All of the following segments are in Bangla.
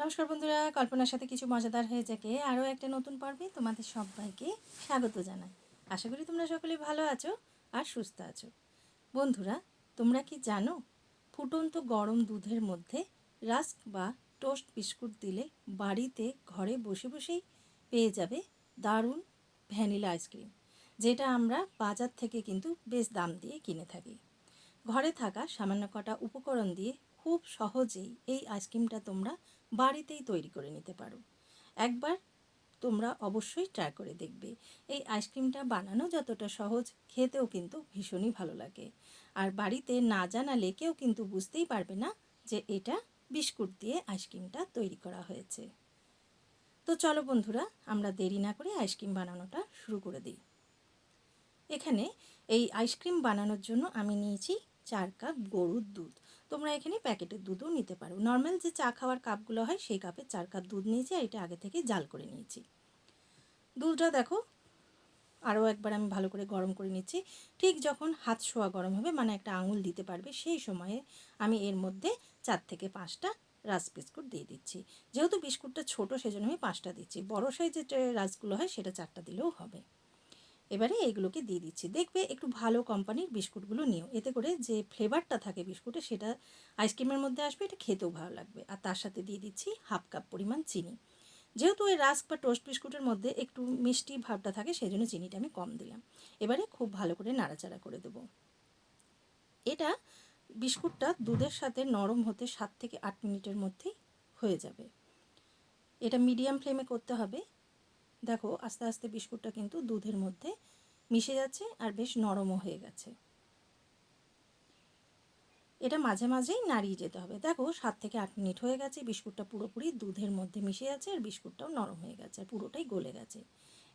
নমস্কার বন্ধুরা, কল্পনার সাথে কিছু মজাদার হয়ে যাকে আরও একটা নতুন পর্বে তোমাদের সবাইকে স্বাগত জানাই। আশা করি তোমরা সকলে ভালো আছো আর সুস্থ আছো। বন্ধুরা, তোমরা কি জানো, ফুটন্ত গরম দুধের মধ্যে রাস্ক বা টোস্ট বিস্কুট দিলে বাড়িতে ঘরে বসে বসেই পেয়ে যাবে দারুণ ভ্যানিলা আইসক্রিম, যেটা আমরা বাজার থেকে কিন্তু বেশ দাম দিয়ে কিনে থাকি। ঘরে থাকা সামান্য কটা উপকরণ দিয়ে খুব সহজেই এই আইসক্রিমটা তোমরা বাড়িতেই তৈরি করে নিতে পারো। একবার তোমরা অবশ্যই ট্রাই করে দেখবে। এই আইসক্রিমটা বানানো যতটা সহজ, খেতেও কিন্তু ভীষণই ভালো লাগে। আর বাড়িতে না জানালে কেউ কিন্তু বুঝতেই পারবে না যে এটা বিস্কুট দিয়ে আইসক্রিমটা তৈরি করা হয়েছে। তো চলো বন্ধুরা, আমরা দেরি না করে আইসক্রিম বানানোটা শুরু করে দিই। এখানে এই আইসক্রিম বানানোর জন্য আমি নিয়েছি চার কাপ গরুর দুধ। তোমরা এখানে প্যাকেটের দুধও নিতে পারো। নর্মাল যে চা খাওয়ার কাপগুলো হয়, সেই কাপে চার কাপ দুধ নিয়েছি আর এটা আগে থেকে জাল করে নিয়েছি। দুধটা দেখো, আরও একবার আমি ভালো করে গরম করে নিচ্ছি। ঠিক যখন হাত শোয়া গরম হবে মানে একটা আঙুল দিতে পারবে, সেই সময়ে আমি এর মধ্যে চার থেকে পাঁচটা রাস বিস্কুট দিয়ে দিচ্ছি। যেহেতু বিস্কুটটা ছোটো, সেজন্য আমি পাঁচটা দিচ্ছি। বড় সাইজের যে রাসগুলো হয়, সেটা চারটা দিলেও হবে। এবারে এইগুলোকে দিয়ে দিচ্ছি। দেখবে একটু ভালো কোম্পানির বিস্কুটগুলো নিও। এতে করে যে ফ্লেভারটা থাকে বিস্কুটে সেটা আইসক্রিমের মধ্যে আসবে, এটা খেতেও ভালো লাগবে। আর তার সাথে দিয়ে দিচ্ছি হাফ কাপ পরিমাণ চিনি। যেহেতু ওই রাস্ক বা টোস্ট বিস্কুটের মধ্যে একটু মিষ্টি ভাবটা থাকে সেই জন্য চিনিটা আমি কম দিলাম। এবারে খুব ভালো করে নাড়াচাড়া করে দেবো। এটা বিস্কুটটা দুধের সাথে নরম হতে সাত থেকে আট মিনিটের মধ্যেই হয়ে যাবে। এটা মিডিয়াম ফ্লেমে করতে হবে। দেখো, আস্তে আস্তে বিস্কুটটা কিন্তু দুধের মধ্যে মিশে যাচ্ছে আর বেশ নরমও হয়ে গেছে। এটা মাঝে মাঝেই নাড়িয়ে যেতে হবে। দেখো, সাত থেকে আট মিনিট হয়ে গেছে, বিস্কুটটা পুরোপুরি দুধের মধ্যে মিশে যাচ্ছে আর বিস্কুটটাও নরম হয়ে গেছে আর পুরোটাই গলে গেছে।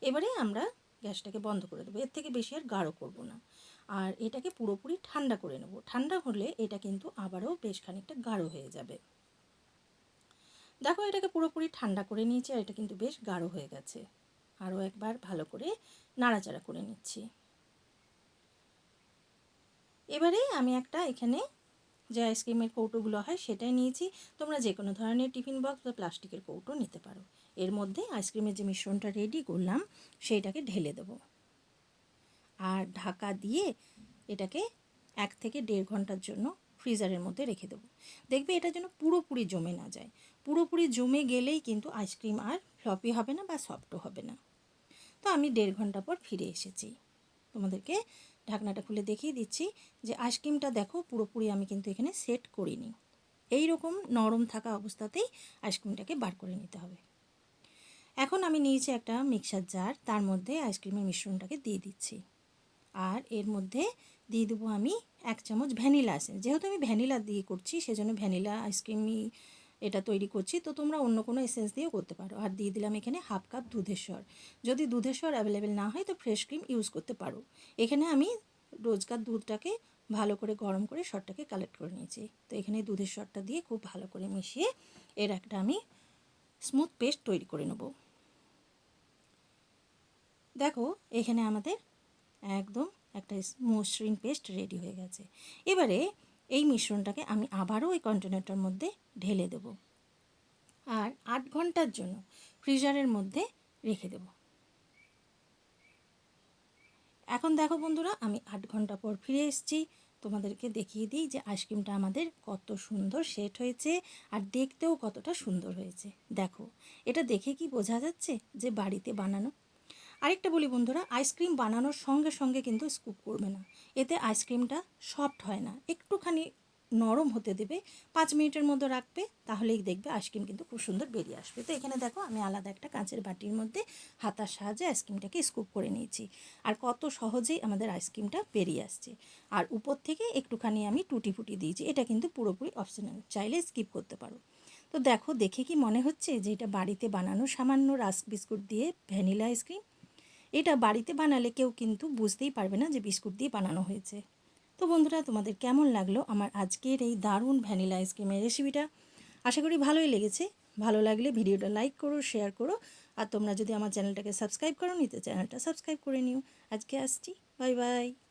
এবারে আমরা গ্যাসটাকে বন্ধ করে দেবো। এর থেকে বেশি আর গাঢ় করব না। আর এটাকে পুরোপুরি ঠান্ডা করে নেব। ঠান্ডা হলে এটা কিন্তু আবারও বেশ খানিকটা গাঢ় হয়ে যাবে। দেখো এটাকে পুরোপুরি ঠান্ডা করে নিয়েছি আর এটা কিন্তু বেশ গাঢ় হয়ে গেছে। আরও একবার ভালো করে নাড়াচাড়া করে নিচ্ছি। এবারে আমি একটা এখানে যে আইসক্রিমের কৌটোগুলো হয় সেটাই নিয়েছি। তোমরা যে কোনো ধরনের টিফিন বক্স বা প্লাস্টিকের কৌটো নিতে পারো। এর মধ্যে আইসক্রিমের যে মিশ্রণটা রেডি করলাম, সেইটাকে ঢেলে দেব। আর ঢাকা দিয়ে এটাকে এক থেকে দেড় ঘণ্টার জন্য ফ্রিজারের মধ্যে রেখে দেবো। দেখবে এটা যেন পুরোপুরি জমে না যায়। পুরোপুরি জমে গেলেই কিন্তু আইসক্রিম আর ফ্লপি হবে না বা সফটও হবে না। তো আমি দেড় ঘণ্টা পর ফিরে এসেছি। তোমাদেরকে ঢাকনাটা খুলে দেখিয়ে দিচ্ছি যে আইসক্রিমটা দেখো, পুরোপুরি আমি কিন্তু এখানে সেট করিনি। এই রকম নরম থাকা অবস্থাতেই আইসক্রিমটাকে বার করে নিতে হবে। এখন আমি নিয়েছি একটা মিক্সার জার, তার মধ্যে আইসক্রিমের মিশ্রণটাকে দিয়ে দিচ্ছি। আর এর মধ্যে দিয়ে দেবো আমি এক চামচ ভ্যানিলা আছে। যেহেতু আমি ভ্যানিলা দিয়ে করছি, সেজন্য ভ্যানিলা, আইসক্রিমই এটা তৈরি করছি, তো তোমরা অন্য কোনো এসেন্স দিয়েও করতে পারো। আর দিয়ে দিলাম এখানে হাফ কাপ দুধের স্বর যদি দুধের স্বর অ্যাভেলেবেল না হয়, তো ফ্রেশ ক্রিম ইউজ করতে পারো। এখানে আমি রোজকার দুধটাকে ভালো করে গরম করে স্বরটাকে কালেক্ট করে নিয়েছি। তো এখানে দুধের স্বরটা দিয়ে খুব ভালো করে মিশিয়ে এর একটা আমি স্মুথ পেস্ট তৈরি করে নেব। দেখো, এখানে আমাদের একদম একটা মসৃণ পেস্ট রেডি হয়ে গেছে। এবারে এই মিশ্রণটাকে আমি আবারও ওই কন্টেনারটার মধ্যে ঢেলে দেব। আর আট ঘণ্টার জন্য ফ্রিজারের মধ্যে রেখে দেব। এখন দেখো বন্ধুরা, আমি আট ঘণ্টা পর ফিরে এসেছি। তোমাদেরকে দেখিয়ে দিই যে আইসক্রিমটা আমাদের কত সুন্দর সেট হয়েছে আর দেখতেও কতটা সুন্দর হয়েছে। দেখো, এটা দেখে কি বোঝা যাচ্ছে যে বাড়িতে বানানো আরেকটা বলি বন্ধুরা আইসক্রিম বানানোর সঙ্গে সঙ্গে কিন্তু স্কুপ করবে না। এতে আইসক্রিমটা সফট হয় না। একটুখানি নরম হতে দেবে, পাঁচ মিনিটের মধ্যে রাখবে, তাহলেই দেখবে আইসক্রিম কিন্তু খুব সুন্দর বেরিয়ে আসবে। তো এখানে দেখো, আমি আলাদা একটা কাঁচের বাটির মধ্যে হাতার সাহায্যে আইসক্রিমটাকে স্কুপ করে নিয়েছি। আর কত সহজেই আমাদের আইসক্রিমটা বেরিয়ে আসছে। আর উপর থেকে একটুখানি আমি টুটি ফুটি দিয়েছি, এটা কিন্তু পুরোপুরি অপশনাল চাইলে স্কিপ করতে পারো। তো দেখো, দেখে কি মনে হচ্ছে যে এটা বাড়িতে বানানো সামান্য রাস্ক বিস্কুট দিয়ে ভ্যানিলা আইসক্রিম এটা বাড়িতে বানালে কেউ কিন্তু বুঝতেই পারবে না যে বিস্কুট দিয়ে বানানো হয়েছে। তো বন্ধুরা, তোমাদের কেমন লাগল আমার আজকের এই দারুণ ভ্যানিলা আইসক্রিমের রেসিপিটা? আশা করি ভালোই লেগেছে। ভালো লাগলে ভিডিওটা লাইক করো, শেয়ার করো। আর তোমরা যদি আমার চ্যানেলটাকে সাবস্ক্রাইব করো নিতে চ্যানেলটা সাবস্ক্রাইব করে নিও। আজকে আসছি। Bye bye.